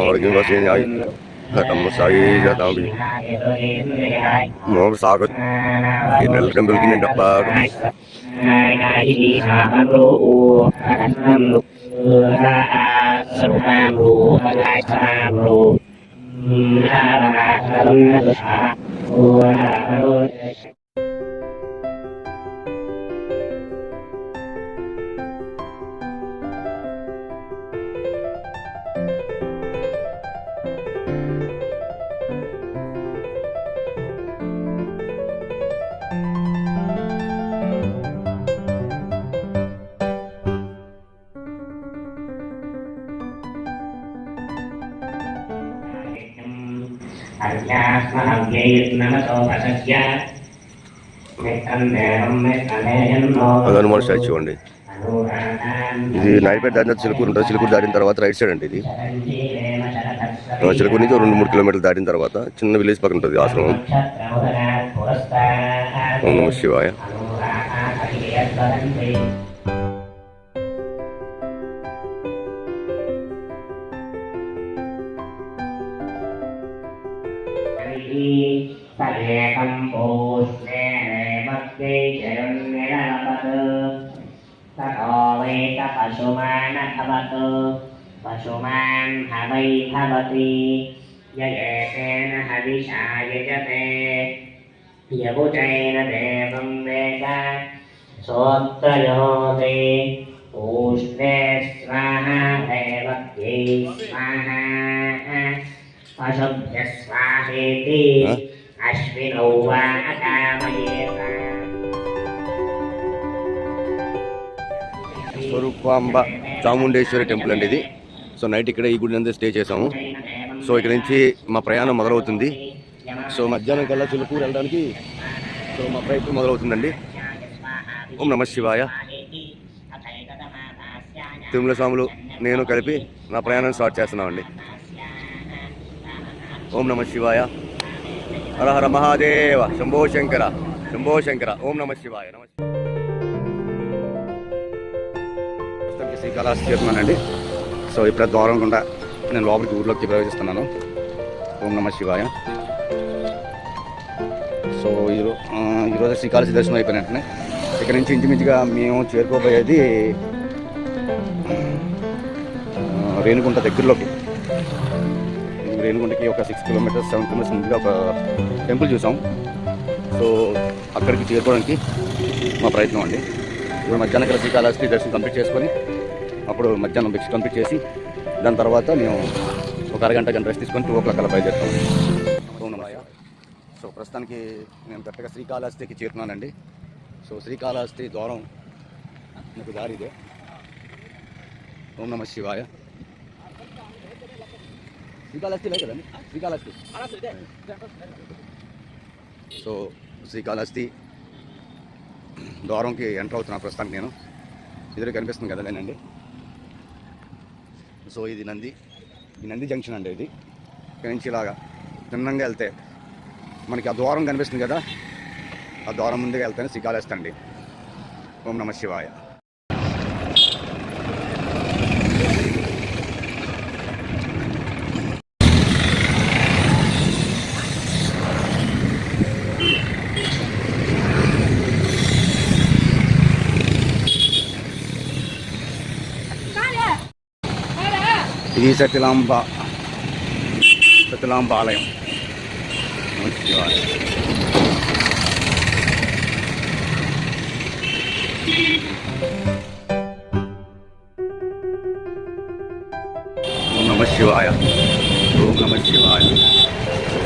और क्यों बस नहीं आई खत्म साई जाता भी मोहम्मद सागर ये नल कंबल की डब्बा นายนายทีขาโรอูอันนัมลุคือราอาสรุปามรูปะกายสามรูนาราคาลุนสาโอนาโร హనుమాన్ స్టాచ్యూ అండి ఇది నాయపేట దాటిన చిలుకూరు ఉంటుంది. చిలుకూరు దాటిన తర్వాత రైట్ సైడ్ అండి ఇది. చిలుకూరు నుంచి రెండు మూడు కిలోమీటర్లు దాటిన తర్వాత చిన్న విలేజ్ పక్కన ఉంటుంది ఆశ్రమం. ఓం శివాయ. तदेकं पूष्णेनैवत्यै चरुं निरलपत् ततो वै तपशुमानभवत् पशुमान् हवै भवति यजेतेन हविषा यजते यगुचैन देवं वेद सोत्रयो ते ऊष्णे स्वाहा देवत्यै స్వరూపాంబ చాముండేశ్వరి టెంపుల్ అండి ఇది. సో నైట్ ఇక్కడ ఈ గుడి అందరూ స్టే చేసాము సో ఇక్కడ నుంచి మా ప్రయాణం మొదలవుతుంది. సో మధ్యాహ్నం కల్లా చిలుకూరు వెళ్ళడానికి సో మా ప్రయత్నం మొదలవుతుందండి. ఓం నమ శివాయ. తిరుమల స్వాములు నేను కలిపి నా ప్రయాణం స్టార్ట్ చేస్తున్నామండి. ఓం నమ శివాయ. హర హర మహాదేవ. శంభో శంకర. శంభో శంకర. ఓం నమ శివాయ. నమస్తే ప్రస్తుతానికి శ్రీకాళహస్తి చేస్తున్నానండి సో ఇప్పుడు ద్వారం గుండా నేను లోపలికి ఊర్లోకి ప్రవేశిస్తున్నాను. ఓం నమ శివాయ. సో ఈరోజు ఈరోజు శ్రీకాళహస్తి దర్శనం అయిపోయిన వెంటనే ఇక్కడ నుంచి ఇంచుమించుగా మేము చేరుకోబోయేది రేణుకుంట దగ్గరలోకి. రేణిగుంటకి ఒక సిక్స్ కిలోమీటర్స్ సెవెన్ కిలోమీటర్స్ ముందుగా ఒక టెంపుల్ చూసాం. సో అక్కడికి చేరుకోవడానికి మా ప్రయత్నం అండి. ఇప్పుడు మధ్యాహ్నం కలిసి శ్రీకాళహస్తి దర్శనం కంప్లీట్ చేసుకొని అప్పుడు మధ్యాహ్నం భిక్ష కంప్లీట్ చేసి దాని తర్వాత మేము ఒక అరగంట గంట రెస్ట్ తీసుకొని టూ ఓ క్లాక్ అలా బయలుదేరుతాం సో ప్రస్తుతానికి నేను కరెక్ట్గా శ్రీకాళహస్తికి చేరుకున్నానండి. సో శ్రీకాళహస్తి ద్వారం మీకు దారి ఇదే. ఓం నమ శివాయ. శ్రీకాళహస్తి కదండి శ్రీకాళహస్తి సో శ్రీకాళహస్తి ద్వారంకి ఎంటర్ అవుతున్నా ప్రస్తుతానికి నేను ఎదురు కనిపిస్తుంది కదా నేనండి సో ఇది నంది ఈ నంది జంక్షన్ అండి ఇది ఇక్కడి నుంచి ఇలాగా తిన్నంగా వెళ్తే మనకి ఆ ద్వారం కనిపిస్తుంది కదా ఆ ద్వారం ముందుగా వెళ్తేనే శ్రీకాళహస్తి అండి ఓం నమ శివాయ ఇది సత్యలాంబ సత్యలాంబ ఆలయం నమ శివాయ ఓం నమ శివాయ ఓం నమ శివాయ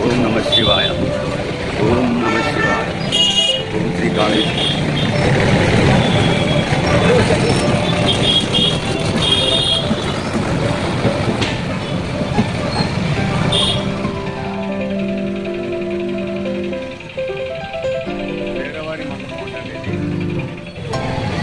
ఓం నమ శివాయ ఓం నమ శివాయ ఓం శ్రీకాళి పేదవాడి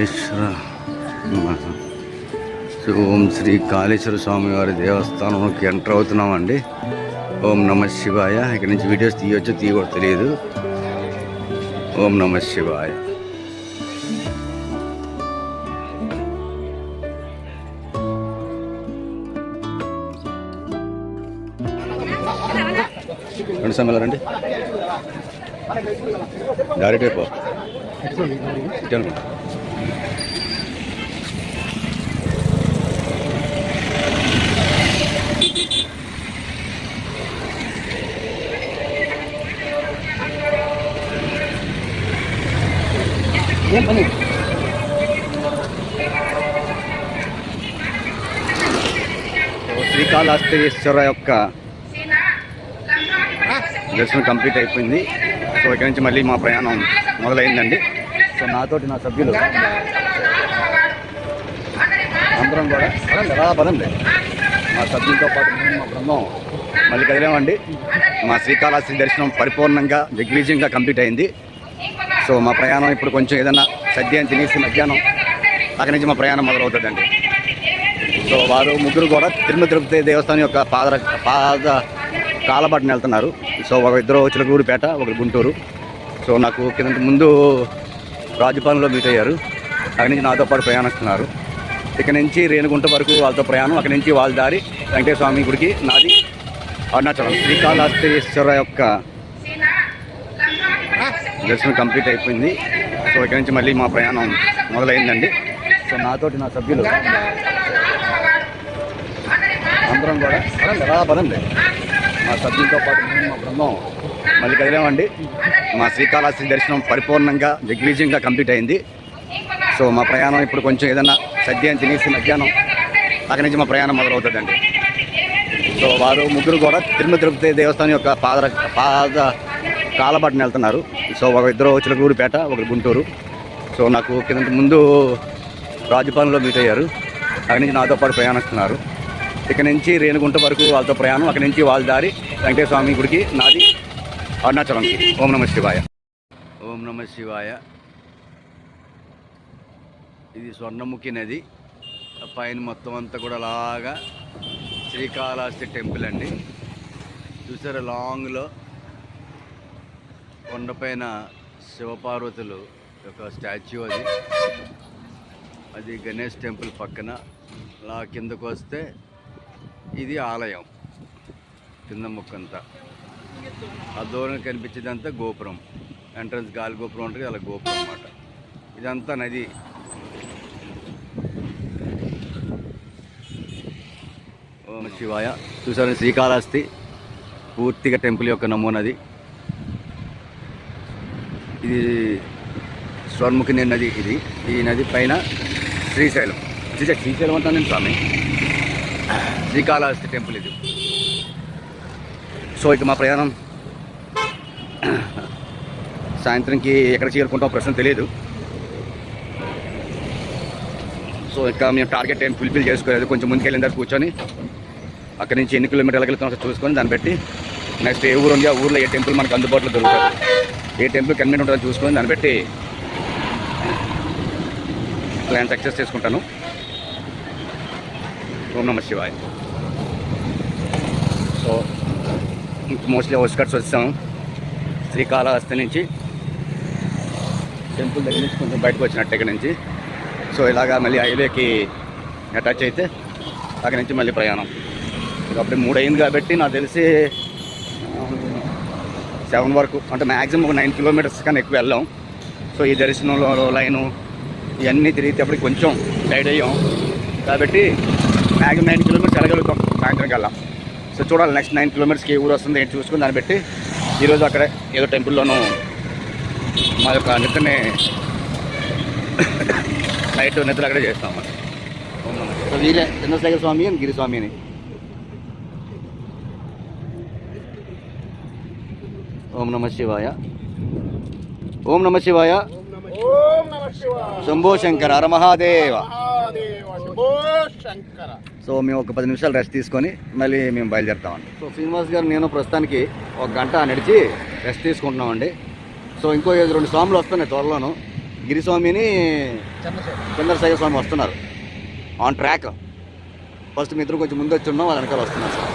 కాళేశ్వర ఓం శ్రీ కాళేశ్వర స్వామి వారి దేవస్థానంలోకి ఎంటర్ అవుతున్నామండి. ఓం నమ శివాయ. ఇక్కడ నుంచి వీడియోస్ తీయవచ్చో తీయకూడదు తెలియదు. ఓం నమ శివాయ. రెండు సమయాలు రండి. డైరెక్ట్ అయిపో ఏం పని? సో శ్రీకాళహస్తీశ్వర యొక్క దర్శనం కంప్లీట్ అయిపోయింది. సో ఇక్కడి నుంచి మళ్ళీ మా ప్రయాణం మొదలైందండి. సో నాతోటి నా సభ్యులు అందరం కూడా పదండి రా పదండి. మా సభ్యులతో పాటు మా బృందం మళ్ళీ కదిలేమండి. మా శ్రీకాళహస్తి దర్శనం పరిపూర్ణంగా దిగ్విజయంగా కంప్లీట్ అయింది. సో మా ప్రయాణం ఇప్పుడు కొంచెం ఏదైనా సద్యం తినేసి మధ్యాహ్నం అక్కడి నుంచి మా ప్రయాణం మొదలవుతుందండి. సో వారు ముగ్గురు కూడా తిరుమల తిరుపతి దేవస్థానం యొక్క పాద పాద కాలబాటుని వెళ్తున్నారు. సో ఒక ఇద్దరు చిలకూరుపేట ఒకరు గుంటూరు. సో నాకు కింద ముందు రాజభవన్లో మీట్ అయ్యారు. అక్కడి నుంచి నాతో పాటు ప్రయాణిస్తున్నారు. ఇక్కడ నుంచి రేణుగుంట వరకు వాళ్ళతో ప్రయాణం. అక్కడి నుంచి వాళ్ళ దారి వెంకటేశ్వర స్వామి గుడికి నాది అరుణాచలం. శ్రీకాళహస్తీశ్వర యొక్క దర్శనం కంప్లీట్ అయిపోయింది. సో ఇక్కడి నుంచి మళ్ళీ మా ప్రయాణం మొదలైందండి. సో నాతోటి నా సభ్యులు అందరం కూడా పదండి మా సభ్యులతో పాటు మా బృందం మళ్ళీ కదిలేమండి. మా శ్రీకాళహస్తి దర్శనం పరిపూర్ణంగా దిగ్విజయంగా కంప్లీట్ అయింది. సో మా ప్రయాణం ఇప్పుడు కొంచెం ఏదైనా సద్యం తినేసి మధ్యాహ్నం అక్కడి నుంచి మా ప్రయాణం మొదలవుతుందండి. సో వారు ముగ్గురు కూడా తిరుమల తిరుపతి దేవస్థానం యొక్క పాద పాద కాలబాటుని వెళ్తున్నారు. సో ఒక ఇద్దరు చిలకూరుపేట ఒకరు గుంటూరు. సో నాకు కింద ముందు రాజభవన్లో మీట్ అయ్యారు. అక్కడి నుంచి నాతో పాటు ప్రయాణిస్తున్నారు. ఇక్కడ నుంచి రేణుగుంట వరకు వాళ్ళతో ప్రయాణం. అక్కడి నుంచి వాళ్ళ దారి వెంకటేశ్వర స్వామి గుడికి నాది అరుణాచలంకి ఓం నమ శివాయ. ఓం నమ శివాయ. ఇది స్వర్ణముఖి నది. పైన మొత్తం అంతా కూడా అలాగా శ్రీకాళహస్తి టెంపుల్ అండి. చూసారా లాంగ్లో కొండపైన శివపార్వతులు యొక్క స్టాచ్యూ అది. అది గణేష్ టెంపుల్ పక్కన. అలా కిందకు వస్తే ఇది ఆలయం కింద ముక్కంతా. ఆ దూరం కనిపించేదంతా గోపురం. ఎంట్రన్స్ గాలి గోపురం ఉంటుంది అలా గోపురం అన్నమాట. ఇదంతా నది. ఓం శివాయ. చూసారు శ్రీకాళహస్తి? పూర్తిగా టెంపుల్ యొక్క నమూనది ఇది స్వర్ముఖి నది ఇది. ఈ నది పైన శ్రీశైలం. శ్రీశైలం శ్రీశైలం అంతా నేను స్వామి? శ్రీకాళహస్తి టెంపుల్ ఇది. సో ఇక మా ప్రయాణం సాయంత్రంకి ఎక్కడ చేరుకుంటాం ప్రశ్న తెలియదు. సో ఇంకా మేము టార్గెట్ ఏం ఫుల్ఫిల్ చేసుకోలేదు. కొంచెం ముందుకు వెళ్ళిన కూర్చొని అక్కడి నుంచి ఎన్ని కిలోమీటర్లకి వెళ్తాం చూసుకొని దాన్ని బట్టి నెక్స్ట్ ఏ ఊరు ఉంది ఆ ఊర్లో ఏ టెంపుల్ మనకు అందుబాటులో దొరుకుతుంది. ఏ టెంపుల్ కన్వీన్ ఉంటుందో చూసుకొని దాన్ని బట్టి ప్లాన్ సక్సెస్ చేసుకుంటాను. ఓం నమ శివాయ్. సో మోస్ట్లీ అవుట్స్కట్స్ వచ్చాం. శ్రీకాళహస్తి నుంచి టెంపుల్ దగ్గర నుంచి కొంచెం బయటకు వచ్చినట్టు ఇక్కడ నుంచి. సో ఇలాగా మళ్ళీ హైవేకి అటాచ్ అయితే అక్కడి నుంచి మళ్ళీ ప్రయాణం. ఇక అప్పుడే మూడు అయింది కాబట్టి నాకు తెలిసి సెవెన్ వరకు అంటే మ్యాక్సిమం ఒక నైన్ కిలోమీటర్స్ కానీ ఎక్కువ వెళ్ళాం. సో ఈ దర్శనంలో లైను ఇవన్నీ తిరిగితేప్పటికి కొంచెం టైడ్ అయ్యాం. కాబట్టి మ్యాక్సిమం నైన్ కిలోమీటర్స్ వెళ్ళగలుగుతాం సాయంత్రం కల్లా సో చూడాలి నెక్స్ట్ నైన్ కిలోమీటర్స్కి ఏ ఊరు వస్తుంది ఏంటి చూసుకుని దాన్ని బట్టి ఈరోజు అక్కడే ఏదో టెంపుల్లోనూ మా యొక్క నిద్రని నైట్ నిద్ర అక్కడే చేస్తాం సో వీరే చంద్రశేఖర స్వామి అని గిరిస్వామి అని. ఓం నమ శివాయ. ఓం నమ శివాయ. శంభో శంకర హర మహాదేవ. మహాదేవ శంభో శంకర. సో మేము ఒక పది నిమిషాలు రెస్ట్ తీసుకొని మళ్ళీ మేము బయలుదేరుతామండి. సో శ్రీనివాస్ గారు నేను ప్రస్తుతానికి ఒక గంట నడిచి రెస్ట్ తీసుకుంటున్నామండి. సో ఇంకో ఐదు రెండు స్వాములు వస్తున్నాయి త్వరలోను. గిరిస్వామిని చంద్రశేఖర్ చంద్రశేఖర స్వామి వస్తున్నారు. ఆన్ ట్రాక్ ఫస్ట్ మీ ఇద్దరు కొంచెం ముందు వచ్చి ఉన్నాం వాళ్ళ వెనకాల వస్తున్నారు. సార్